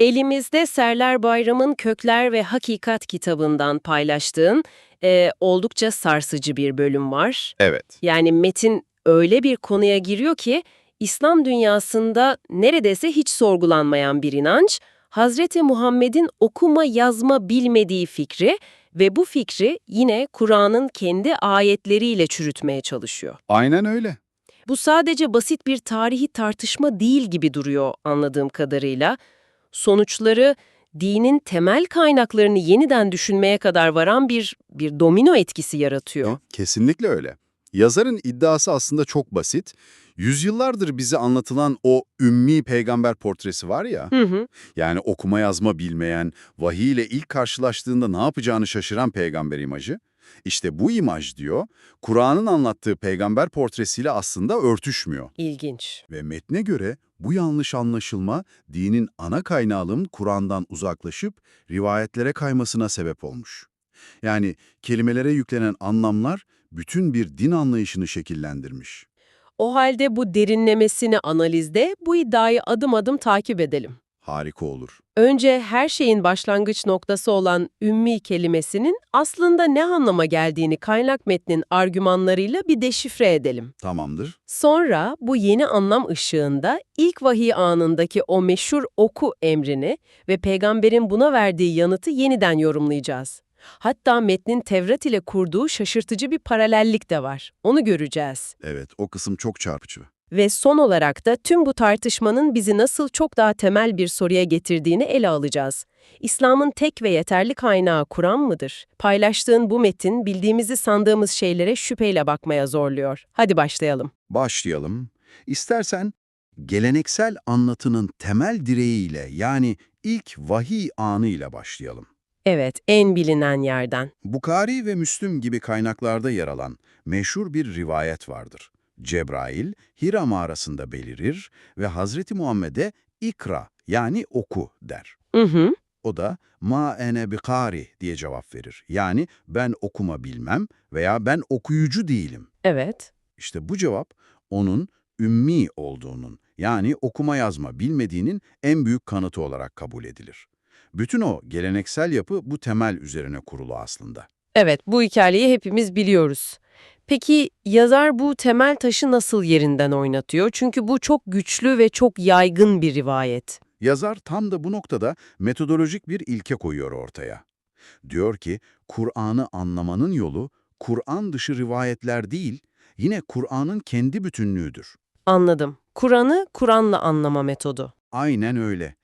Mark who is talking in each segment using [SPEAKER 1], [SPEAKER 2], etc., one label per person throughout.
[SPEAKER 1] Elimizde Serler Bayram'ın Kökler ve Hakikat kitabından paylaştığın e, oldukça sarsıcı bir bölüm var.
[SPEAKER 2] Evet.
[SPEAKER 1] Yani metin öyle bir konuya giriyor ki İslam dünyasında neredeyse hiç sorgulanmayan bir inanç, Hazreti Muhammed'in okuma yazma bilmediği fikri ve bu fikri yine Kur'an'ın kendi ayetleriyle çürütmeye çalışıyor.
[SPEAKER 2] Aynen öyle.
[SPEAKER 1] Bu sadece basit bir tarihi tartışma değil gibi duruyor anladığım kadarıyla. Sonuçları dinin temel kaynaklarını yeniden düşünmeye kadar varan bir bir domino etkisi yaratıyor.
[SPEAKER 2] Kesinlikle öyle. Yazarın iddiası aslında çok basit. Yüzyıllardır bize anlatılan o ümmi peygamber portresi var ya,
[SPEAKER 1] Hı hı.
[SPEAKER 2] yani okuma yazma bilmeyen, vahiy ile ilk karşılaştığında ne yapacağını şaşıran peygamber imajı. İşte bu imaj diyor, Kur'an'ın anlattığı peygamber portresiyle aslında örtüşmüyor.
[SPEAKER 1] İlginç.
[SPEAKER 2] Ve metne göre bu yanlış anlaşılma dinin ana kaynağının Kur'an'dan uzaklaşıp rivayetlere kaymasına sebep olmuş. Yani kelimelere yüklenen anlamlar bütün bir din anlayışını şekillendirmiş.
[SPEAKER 1] O halde bu derinlemesine analizde bu iddiayı adım adım takip edelim.
[SPEAKER 2] Harika olur.
[SPEAKER 1] Önce her şeyin başlangıç noktası olan ümmi kelimesinin aslında ne anlama geldiğini kaynak metnin argümanlarıyla bir deşifre edelim.
[SPEAKER 2] Tamamdır.
[SPEAKER 1] Sonra bu yeni anlam ışığında ilk vahiy anındaki o meşhur oku emrini ve peygamberin buna verdiği yanıtı yeniden yorumlayacağız. Hatta metnin Tevrat ile kurduğu şaşırtıcı bir paralellik de var. Onu göreceğiz.
[SPEAKER 2] Evet, o kısım çok çarpıcı.
[SPEAKER 1] Ve son olarak da tüm bu tartışmanın bizi nasıl çok daha temel bir soruya getirdiğini ele alacağız. İslam'ın tek ve yeterli kaynağı Kur'an mıdır? Paylaştığın bu metin bildiğimizi sandığımız şeylere şüpheyle bakmaya zorluyor. Hadi başlayalım.
[SPEAKER 2] Başlayalım. İstersen geleneksel anlatının temel direğiyle yani ilk vahiy anıyla başlayalım.
[SPEAKER 1] Evet, en bilinen yerden.
[SPEAKER 2] Bukhari ve Müslüm gibi kaynaklarda yer alan meşhur bir rivayet vardır. Cebrail, Hira mağarasında belirir ve Hazreti Muhammed'e ikra yani oku der.
[SPEAKER 1] Hı hı.
[SPEAKER 2] O da ma ene bikari diye cevap verir. Yani ben okuma bilmem veya ben okuyucu değilim.
[SPEAKER 1] Evet.
[SPEAKER 2] İşte bu cevap onun ümmi olduğunun yani okuma yazma bilmediğinin en büyük kanıtı olarak kabul edilir. Bütün o geleneksel yapı bu temel üzerine kurulu aslında.
[SPEAKER 1] Evet, bu hikayeyi hepimiz biliyoruz. Peki yazar bu temel taşı nasıl yerinden oynatıyor? Çünkü bu çok güçlü ve çok yaygın bir rivayet.
[SPEAKER 2] Yazar tam da bu noktada metodolojik bir ilke koyuyor ortaya. Diyor ki, Kur'an'ı anlamanın yolu, Kur'an dışı rivayetler değil, yine Kur'an'ın kendi bütünlüğüdür.
[SPEAKER 1] Anladım. Kur'an'ı Kur'an'la anlama metodu.
[SPEAKER 2] Aynen öyle.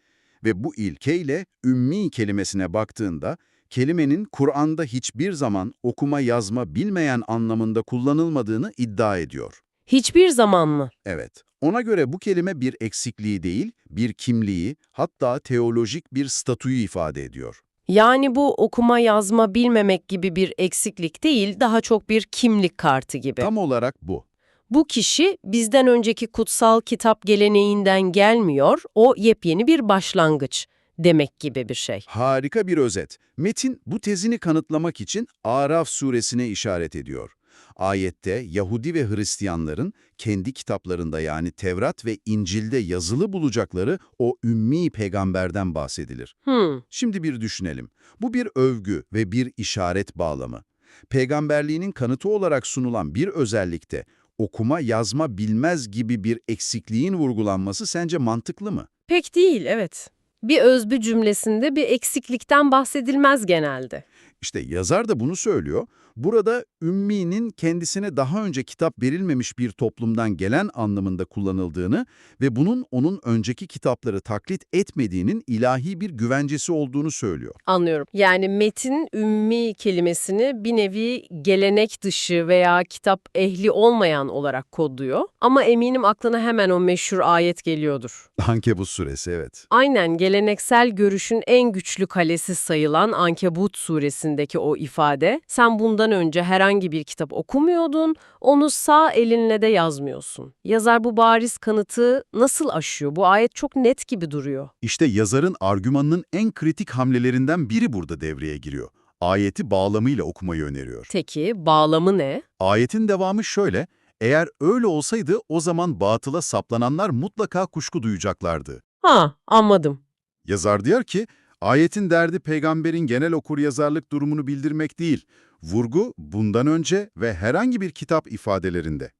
[SPEAKER 2] Ve bu ilkeyle ümmi kelimesine baktığında, kelimenin Kur'an'da hiçbir zaman okuma yazma bilmeyen anlamında kullanılmadığını iddia ediyor.
[SPEAKER 1] Hiçbir zaman mı?
[SPEAKER 2] Evet, ona göre bu kelime bir eksikliği değil, bir kimliği, hatta teolojik bir statüyü ifade ediyor.
[SPEAKER 1] Yani bu okuma yazma bilmemek gibi bir eksiklik değil, daha çok bir kimlik kartı gibi.
[SPEAKER 2] Tam olarak bu.
[SPEAKER 1] Bu kişi bizden önceki kutsal kitap geleneğinden gelmiyor, o yepyeni bir başlangıç demek gibi bir şey.
[SPEAKER 2] Harika bir özet. Metin bu tezini kanıtlamak için Araf suresine işaret ediyor. Ayette Yahudi ve Hristiyanların kendi kitaplarında yani Tevrat ve İncil'de yazılı bulacakları o ümmi peygamberden bahsedilir.
[SPEAKER 1] Hmm,
[SPEAKER 2] Şimdi bir düşünelim. Bu bir övgü ve bir işaret bağlamı. Peygamberliğinin kanıtı olarak sunulan bir özellikte okuma yazma bilmez gibi bir eksikliğin vurgulanması sence mantıklı mı?
[SPEAKER 1] pek değil, evet. Bir özbü cümlesinde bir eksiklikten bahsedilmez genelde.
[SPEAKER 2] İşte yazar da bunu söylüyor. Burada ümminin kendisine daha önce kitap verilmemiş bir toplumdan gelen anlamında kullanıldığını ve bunun onun önceki kitapları taklit etmediğinin ilahi bir güvencesi olduğunu söylüyor.
[SPEAKER 1] Anlıyorum. Yani metin ümmi kelimesini bir nevi gelenek dışı veya kitap ehli olmayan olarak kodluyor. Ama eminim aklına hemen o meşhur ayet geliyordur.
[SPEAKER 2] Ankebut suresi evet.
[SPEAKER 1] Aynen geleneksel görüşün en güçlü kalesi sayılan Ankebut suresindeki o ifade, sen bundan önce herhangi bir kitap okumuyordun, onu sağ elinle de yazmıyorsun. Yazar bu bariz kanıtı nasıl aşıyor? Bu ayet çok net gibi duruyor.
[SPEAKER 2] İşte yazarın argümanının en kritik hamlelerinden biri burada devreye giriyor. Ayeti bağlamıyla okumayı öneriyor.
[SPEAKER 1] Peki bağlamı ne?
[SPEAKER 2] Ayetin devamı şöyle, eğer öyle olsaydı o zaman batıla saplananlar mutlaka kuşku duyacaklardı.
[SPEAKER 1] Ha, anladım.
[SPEAKER 2] Yazar diyor ki, ayetin derdi peygamberin genel okuryazarlık durumunu bildirmek değil, vurgu bundan önce ve herhangi bir kitap ifadelerinde.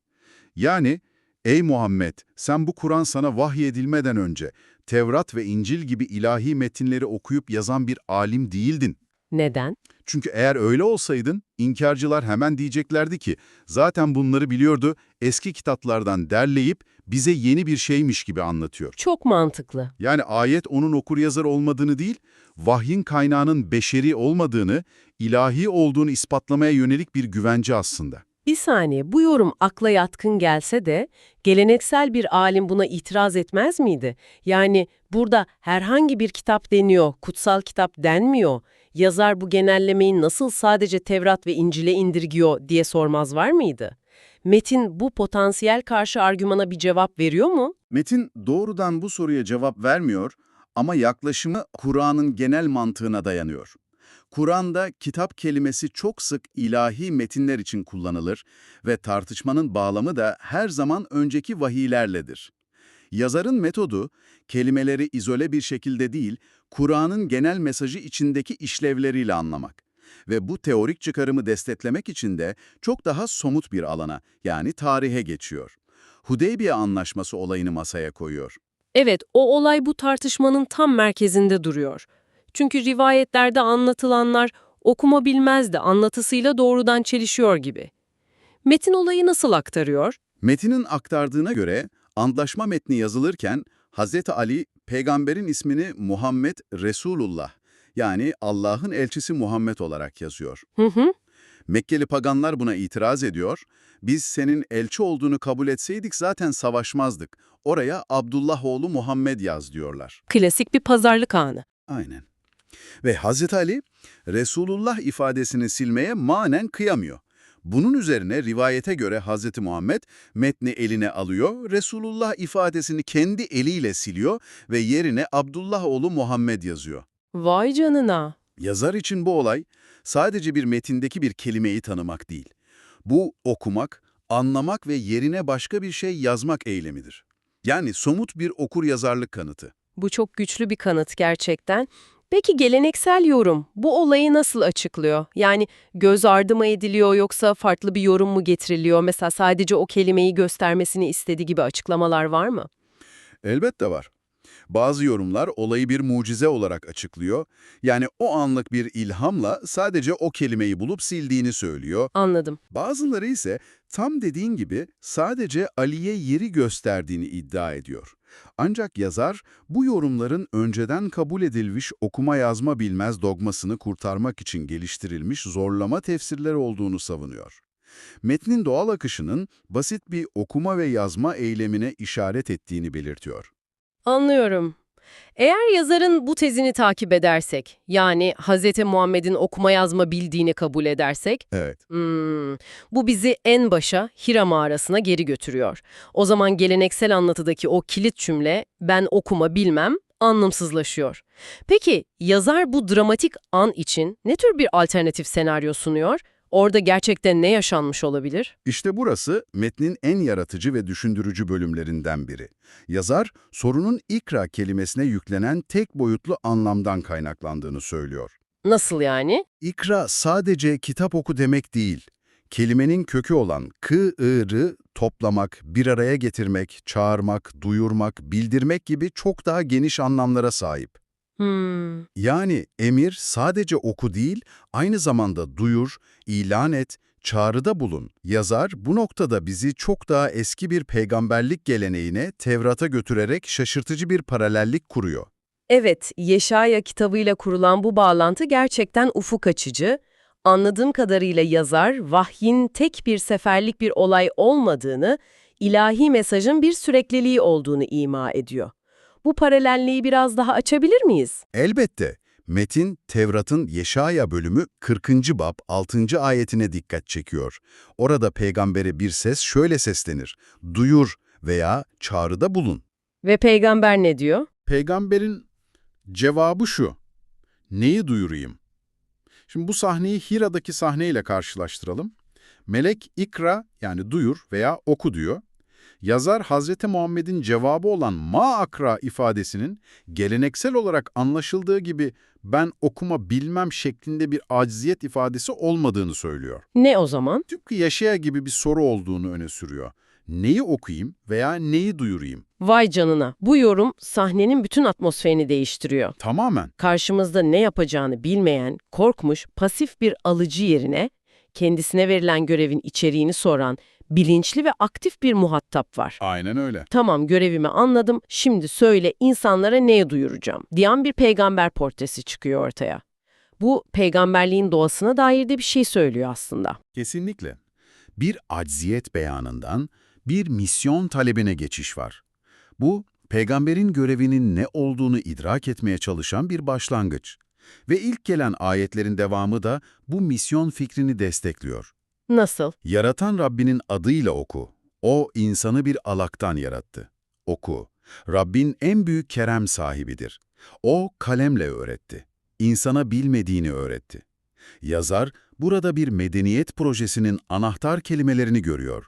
[SPEAKER 2] Yani, ey Muhammed, sen bu Kur'an sana vahyedilmeden önce Tevrat ve İncil gibi ilahi metinleri okuyup yazan bir alim değildin.
[SPEAKER 1] Neden?
[SPEAKER 2] Çünkü eğer öyle olsaydın, inkarcılar hemen diyeceklerdi ki, zaten bunları biliyordu, eski kitaplardan derleyip bize yeni bir şeymiş gibi anlatıyor.
[SPEAKER 1] Çok mantıklı.
[SPEAKER 2] Yani ayet onun okuryazar olmadığını değil, vahyin kaynağının beşeri olmadığını, ilahi olduğunu ispatlamaya yönelik bir güvence aslında.
[SPEAKER 1] Bir saniye, bu yorum akla yatkın gelse de geleneksel bir alim buna itiraz etmez miydi? Yani burada herhangi bir kitap deniyor, kutsal kitap denmiyor. Yazar bu genellemeyi nasıl sadece Tevrat ve İncil'e indirgiyor diye sormaz var mıydı? Metin bu potansiyel karşı argümana bir cevap veriyor mu?
[SPEAKER 2] Metin doğrudan bu soruya cevap vermiyor ama yaklaşımı Kur'an'ın genel mantığına dayanıyor. Kur'an'da kitap kelimesi çok sık ilahi metinler için kullanılır ve tartışmanın bağlamı da her zaman önceki vahiylerledir. Yazarın metodu, kelimeleri izole bir şekilde değil, Kur'an'ın genel mesajı içindeki işlevleriyle anlamak. Ve bu teorik çıkarımı desteklemek için de çok daha somut bir alana, yani tarihe geçiyor. Hudeybiye Anlaşması olayını masaya koyuyor.
[SPEAKER 1] Evet, o olay bu tartışmanın tam merkezinde duruyor. Çünkü rivayetlerde anlatılanlar okuma bilmez de anlatısıyla doğrudan çelişiyor gibi. Metin olayı nasıl aktarıyor?
[SPEAKER 2] Metinin aktardığına göre antlaşma metni yazılırken Hz. Ali peygamberin ismini Muhammed Resulullah yani Allah'ın elçisi Muhammed olarak yazıyor.
[SPEAKER 1] Hı hı.
[SPEAKER 2] Mekkeli paganlar buna itiraz ediyor. Biz senin elçi olduğunu kabul etseydik zaten savaşmazdık. Oraya Abdullah oğlu Muhammed yaz diyorlar.
[SPEAKER 1] Klasik bir pazarlık anı.
[SPEAKER 2] Aynen. Ve Hz. Ali, Resulullah ifadesini silmeye manen kıyamıyor. Bunun üzerine rivayete göre Hz. Muhammed metni eline alıyor, Resulullah ifadesini kendi eliyle siliyor ve yerine Abdullah oğlu Muhammed yazıyor.
[SPEAKER 1] Vay canına.
[SPEAKER 2] Yazar için bu olay sadece bir metindeki bir kelimeyi tanımak değil. Bu okumak, anlamak ve yerine başka bir şey yazmak eylemidir. Yani somut bir okur yazarlık kanıtı.
[SPEAKER 1] Bu çok güçlü bir kanıt gerçekten. Peki geleneksel yorum bu olayı nasıl açıklıyor? Yani göz ardı mı ediliyor yoksa farklı bir yorum mu getiriliyor? Mesela sadece o kelimeyi göstermesini istediği gibi açıklamalar var mı?
[SPEAKER 2] Elbette var. Bazı yorumlar olayı bir mucize olarak açıklıyor. Yani o anlık bir ilhamla sadece o kelimeyi bulup sildiğini söylüyor.
[SPEAKER 1] Anladım.
[SPEAKER 2] Bazıları ise tam dediğin gibi sadece Ali'ye yeri gösterdiğini iddia ediyor. Ancak yazar bu yorumların önceden kabul edilmiş okuma yazma bilmez dogmasını kurtarmak için geliştirilmiş zorlama tefsirler olduğunu savunuyor. Metnin doğal akışının basit bir okuma ve yazma eylemine işaret ettiğini belirtiyor.
[SPEAKER 1] Anlıyorum. Eğer yazarın bu tezini takip edersek, yani Hz. Muhammed'in okuma yazma bildiğini kabul edersek,
[SPEAKER 2] Evet.
[SPEAKER 1] Hmm, bu bizi en başa Hira mağarasına geri götürüyor. O zaman geleneksel anlatıdaki o kilit cümle ben okuma bilmem anlamsızlaşıyor. Peki yazar bu dramatik an için ne tür bir alternatif senaryo sunuyor? Orada gerçekten ne yaşanmış olabilir?
[SPEAKER 2] İşte burası metnin en yaratıcı ve düşündürücü bölümlerinden biri. Yazar, sorunun ikra kelimesine yüklenen tek boyutlu anlamdan kaynaklandığını söylüyor.
[SPEAKER 1] Nasıl yani?
[SPEAKER 2] İkra sadece kitap oku demek değil. Kelimenin kökü olan kı, ı, toplamak, bir araya getirmek, çağırmak, duyurmak, bildirmek gibi çok daha geniş anlamlara sahip.
[SPEAKER 1] Hmm,
[SPEAKER 2] Yani emir sadece oku değil, aynı zamanda duyur, ilan et, çağrıda bulun. Yazar bu noktada bizi çok daha eski bir peygamberlik geleneğine, Tevrat'a götürerek şaşırtıcı bir paralellik kuruyor.
[SPEAKER 1] Evet, Yeşaya kitabıyla kurulan bu bağlantı gerçekten ufuk açıcı. Anladığım kadarıyla yazar, vahyin tek bir seferlik bir olay olmadığını, ilahi mesajın bir sürekliliği olduğunu ima ediyor. Bu paralelliği biraz daha açabilir miyiz?
[SPEAKER 2] Elbette, metin Tevrat'ın Yeşaya bölümü 40. bab 6. ayetine dikkat çekiyor. Orada peygambere bir ses şöyle seslenir, duyur veya çağrıda bulun.
[SPEAKER 1] Ve peygamber ne diyor?
[SPEAKER 2] Peygamberin cevabı şu, neyi duyurayım? Şimdi bu sahneyi Hira'daki sahneyle karşılaştıralım. Melek ikra yani duyur veya oku diyor. Yazar Hazreti Muhammed'in cevabı olan ma akra ifadesinin geleneksel olarak anlaşıldığı gibi ben okuma bilmem şeklinde bir aciziyet ifadesi olmadığını söylüyor.
[SPEAKER 1] Ne o zaman?
[SPEAKER 2] Tıpkı yaşaya gibi bir soru olduğunu öne sürüyor. Neyi okuyayım veya neyi duyurayım?
[SPEAKER 1] Vay canına. Bu yorum sahnenin bütün atmosferini değiştiriyor.
[SPEAKER 2] Tamamen.
[SPEAKER 1] Karşımızda ne yapacağını bilmeyen, korkmuş, pasif bir alıcı yerine kendisine verilen görevin içeriğini soran, bilinçli ve aktif bir muhatap var.
[SPEAKER 2] Aynen öyle.
[SPEAKER 1] Tamam görevimi anladım, şimdi söyle insanlara neye duyuracağım diyen bir peygamber portresi çıkıyor ortaya. Bu peygamberliğin doğasına dair de bir şey söylüyor aslında.
[SPEAKER 2] Kesinlikle. Bir acziyet beyanından bir misyon talebine geçiş var. Bu, peygamberin görevinin ne olduğunu idrak etmeye çalışan bir başlangıç. Ve ilk gelen ayetlerin devamı da bu misyon fikrini destekliyor.
[SPEAKER 1] Nasıl?
[SPEAKER 2] Yaratan Rabbinin adıyla oku. O insanı bir alaktan yarattı. Oku. Rabbin en büyük kerem sahibidir. O kalemle öğretti. İnsana bilmediğini öğretti. Yazar burada bir medeniyet projesinin anahtar kelimelerini görüyor.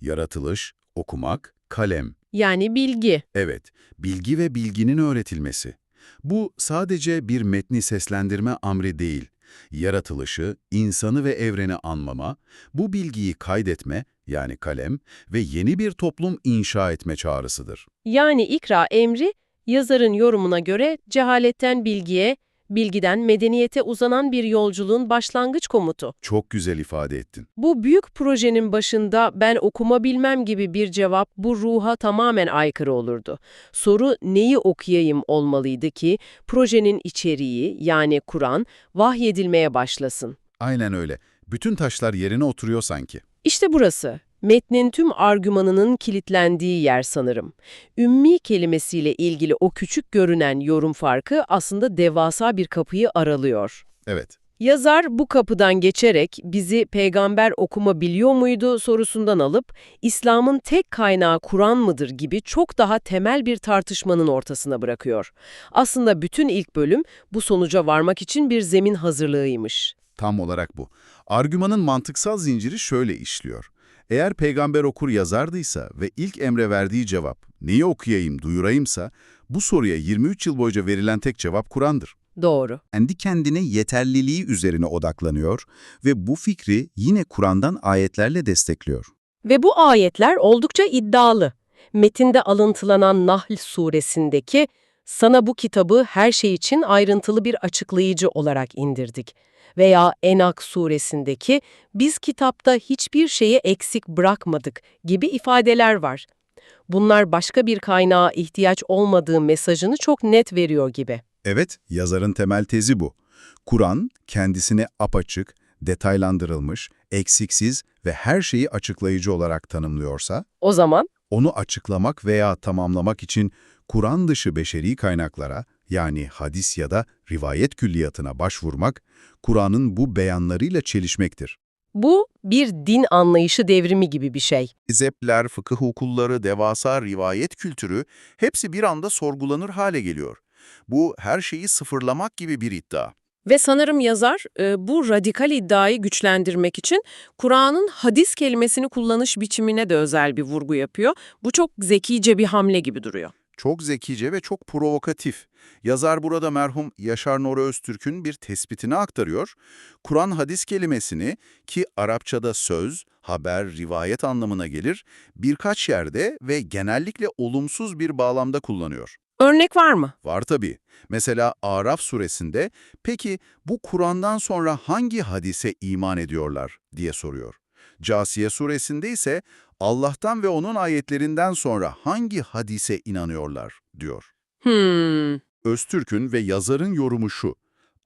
[SPEAKER 2] Yaratılış, okumak, kalem.
[SPEAKER 1] Yani bilgi.
[SPEAKER 2] Evet, bilgi ve bilginin öğretilmesi. Bu sadece bir metni seslendirme amri değil. Yaratılışı, insanı ve evreni anmama, bu bilgiyi kaydetme, yani kalem ve yeni bir toplum inşa etme çağrısıdır.
[SPEAKER 1] Yani ikra emri, yazarın yorumuna göre cehaletten bilgiye, bilgiden medeniyete uzanan bir yolculuğun başlangıç komutu.
[SPEAKER 2] Çok güzel ifade ettin.
[SPEAKER 1] Bu büyük projenin başında ben okuma bilmem gibi bir cevap bu ruha tamamen aykırı olurdu. Soru neyi okuyayım olmalıydı ki projenin içeriği yani Kur'an vahyedilmeye başlasın.
[SPEAKER 2] Aynen öyle. Bütün taşlar yerine oturuyor sanki.
[SPEAKER 1] İşte burası. Metnin tüm argümanının kilitlendiği yer sanırım. Ümmi kelimesiyle ilgili o küçük görünen yorum farkı aslında devasa bir kapıyı aralıyor.
[SPEAKER 2] Evet.
[SPEAKER 1] Yazar bu kapıdan geçerek bizi peygamber okuma biliyor muydu sorusundan alıp İslam'ın tek kaynağı Kur'an mıdır gibi çok daha temel bir tartışmanın ortasına bırakıyor. Aslında bütün ilk bölüm bu sonuca varmak için bir zemin hazırlığıymış.
[SPEAKER 2] Tam olarak bu. Argümanın mantıksal zinciri şöyle işliyor. Eğer peygamber okur yazardıysa ve ilk emre verdiği cevap neyi okuyayım, duyurayımsa bu soruya 23 yıl boyunca verilen tek cevap Kur'an'dır.
[SPEAKER 1] Doğru.
[SPEAKER 3] kendi kendine yeterliliği üzerine odaklanıyor ve bu fikri yine Kur'an'dan ayetlerle destekliyor.
[SPEAKER 1] Ve bu ayetler oldukça iddialı. Metinde alıntılanan Nahl suresindeki sana bu kitabı her şey için ayrıntılı bir açıklayıcı olarak indirdik. Veya Enak suresindeki biz kitapta hiçbir şeye eksik bırakmadık gibi ifadeler var. Bunlar başka bir kaynağa ihtiyaç olmadığı mesajını çok net veriyor gibi.
[SPEAKER 2] Evet, yazarın temel tezi bu. Kur'an kendisini apaçık, detaylandırılmış, eksiksiz ve her şeyi açıklayıcı olarak tanımlıyorsa,
[SPEAKER 1] O zaman
[SPEAKER 2] onu açıklamak veya tamamlamak için Kur'an dışı beşeri kaynaklara, yani hadis ya da rivayet külliyatına başvurmak, Kur'an'ın bu beyanlarıyla çelişmektir.
[SPEAKER 1] bu bir din anlayışı devrimi gibi bir şey.
[SPEAKER 4] Zepler, fıkıh okulları, devasa rivayet kültürü hepsi bir anda sorgulanır hale geliyor. Bu her şeyi sıfırlamak gibi bir iddia.
[SPEAKER 5] Ve sanırım yazar e, bu radikal iddiayı güçlendirmek için Kur'an'ın hadis kelimesini kullanış biçimine de özel bir vurgu yapıyor. Bu çok zekice bir hamle gibi duruyor.
[SPEAKER 4] Çok zekice ve çok provokatif. Yazar burada merhum Yaşar Nuri Öztürk'ün bir tespitini aktarıyor. Kur'an hadis kelimesini ki Arapçada söz, haber, rivayet anlamına gelir, birkaç yerde ve genellikle olumsuz bir bağlamda kullanıyor.
[SPEAKER 5] Örnek var mı?
[SPEAKER 4] Var tabii. Mesela Araf suresinde peki bu Kur'an'dan sonra hangi hadise iman ediyorlar diye soruyor. Casiye suresinde ise Allah'tan ve onun ayetlerinden sonra hangi hadise inanıyorlar diyor.
[SPEAKER 5] Hmm.
[SPEAKER 4] Öztürk'ün ve yazarın yorumu şu.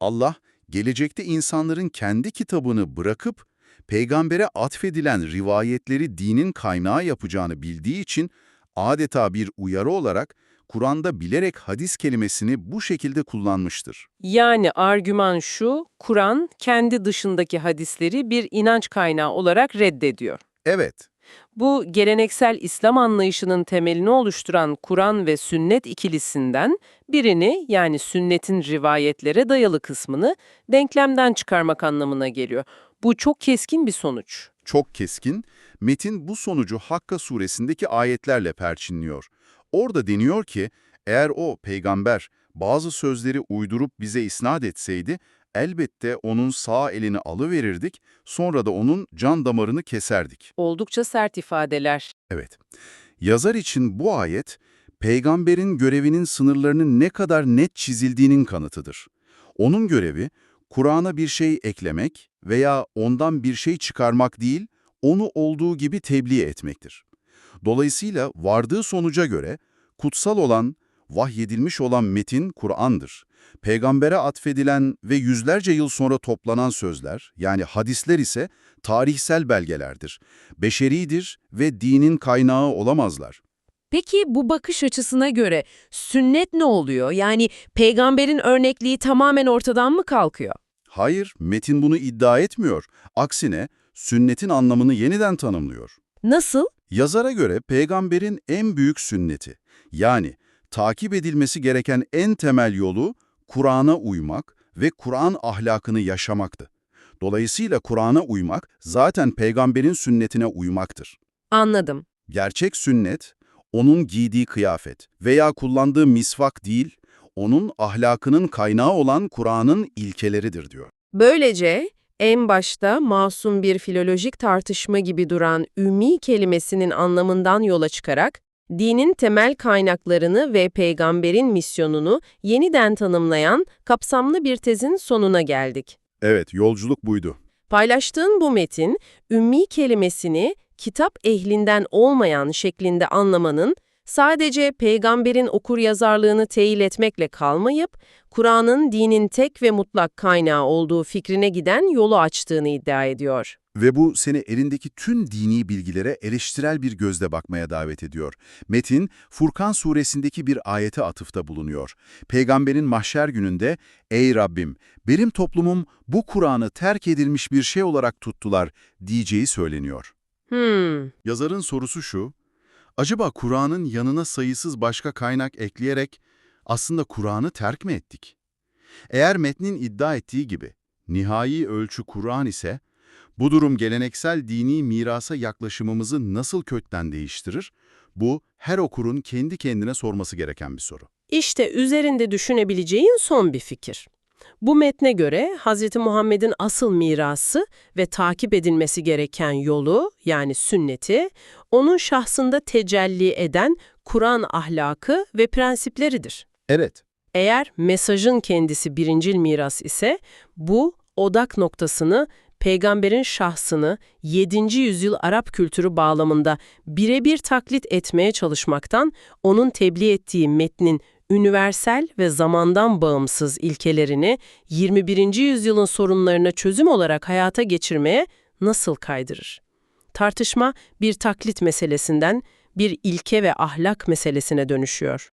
[SPEAKER 4] Allah, gelecekte insanların kendi kitabını bırakıp, peygambere atfedilen rivayetleri dinin kaynağı yapacağını bildiği için, adeta bir uyarı olarak Kur'an'da bilerek hadis kelimesini bu şekilde kullanmıştır.
[SPEAKER 5] Yani argüman şu, Kur'an kendi dışındaki hadisleri bir inanç kaynağı olarak reddediyor.
[SPEAKER 4] Evet,
[SPEAKER 5] Bu geleneksel İslam anlayışının temelini oluşturan Kur'an ve sünnet ikilisinden birini yani sünnetin rivayetlere dayalı kısmını denklemden çıkarmak anlamına geliyor. Bu çok keskin bir sonuç.
[SPEAKER 2] çok keskin, metin bu sonucu Hakka suresindeki ayetlerle perçinliyor. Orada deniyor ki, eğer o peygamber bazı sözleri uydurup bize isnat etseydi, elbette onun sağ elini alıverirdik, sonra da onun can damarını keserdik.
[SPEAKER 1] Oldukça sert ifadeler.
[SPEAKER 2] Evet. Yazar için bu ayet, peygamberin görevinin sınırlarının ne kadar net çizildiğinin kanıtıdır. Onun görevi, Kur'an'a bir şey eklemek veya ondan bir şey çıkarmak değil, onu olduğu gibi tebliğ etmektir. Dolayısıyla vardığı sonuca göre, kutsal olan, vahyedilmiş olan metin Kur'an'dır. Peygambere atfedilen ve yüzlerce yıl sonra toplanan sözler, yani hadisler ise tarihsel belgelerdir. Beşeridir ve dinin kaynağı olamazlar.
[SPEAKER 6] Peki bu bakış açısına göre sünnet ne oluyor? Yani peygamberin örnekliği tamamen ortadan mı kalkıyor?
[SPEAKER 2] Hayır, metin bunu iddia etmiyor. Aksine sünnetin anlamını yeniden tanımlıyor.
[SPEAKER 6] Nasıl?
[SPEAKER 2] Yazara göre peygamberin en büyük sünneti, yani takip edilmesi gereken en temel yolu Kur'an'a uymak ve Kur'an ahlakını yaşamaktı. Dolayısıyla Kur'an'a uymak zaten peygamberin sünnetine uymaktır.
[SPEAKER 6] Anladım.
[SPEAKER 2] Gerçek sünnet, onun giydiği kıyafet veya kullandığı misvak değil, onun ahlakının kaynağı olan Kur'an'ın ilkeleridir diyor.
[SPEAKER 1] Böylece en başta masum bir filolojik tartışma gibi duran ümmi kelimesinin anlamından yola çıkarak, dinin temel kaynaklarını ve peygamberin misyonunu yeniden tanımlayan kapsamlı bir tezin sonuna geldik.
[SPEAKER 2] Evet, yolculuk buydu.
[SPEAKER 1] Paylaştığın bu metin, ümmi kelimesini kitap ehlinden olmayan şeklinde anlamanın, sadece peygamberin okuryazarlığını teyit etmekle kalmayıp, Kur'an'ın dinin tek ve mutlak kaynağı olduğu fikrine giden yolu açtığını iddia ediyor.
[SPEAKER 2] Ve bu seni elindeki tüm dini bilgilere eleştirel bir gözle bakmaya davet ediyor. Metin, Furkan suresindeki bir ayete atıfta bulunuyor. Peygamberin mahşer gününde, ''Ey Rabbim, benim toplumum bu Kur'an'ı terk edilmiş bir şey olarak tuttular.'' diyeceği söyleniyor.
[SPEAKER 1] Hmm,
[SPEAKER 2] Yazarın sorusu şu, acaba Kur'an'ın yanına sayısız başka kaynak ekleyerek aslında Kur'an'ı terk mi ettik? Eğer metnin iddia ettiği gibi nihai ölçü Kur'an ise, bu durum geleneksel dini mirasa yaklaşımımızı nasıl kökten değiştirir? Bu, her okurun kendi kendine sorması gereken bir soru.
[SPEAKER 1] İşte üzerinde düşünebileceğin son bir fikir. Bu metne göre Hz. Muhammed'in asıl mirası ve takip edilmesi gereken yolu yani sünneti, onun şahsında tecelli eden Kur'an ahlakı ve prensipleridir.
[SPEAKER 2] Evet,
[SPEAKER 1] Eğer mesajın kendisi birincil miras ise bu odak noktasını peygamberin şahsını 7. yüzyıl Arap kültürü bağlamında birebir taklit etmeye çalışmaktan onun tebliğ ettiği metnin üniversel ve zamandan bağımsız ilkelerini 21. yüzyılın sorunlarına çözüm olarak hayata geçirmeye nasıl kaydırır? Tartışma bir taklit meselesinden bir ilke ve ahlak meselesine dönüşüyor.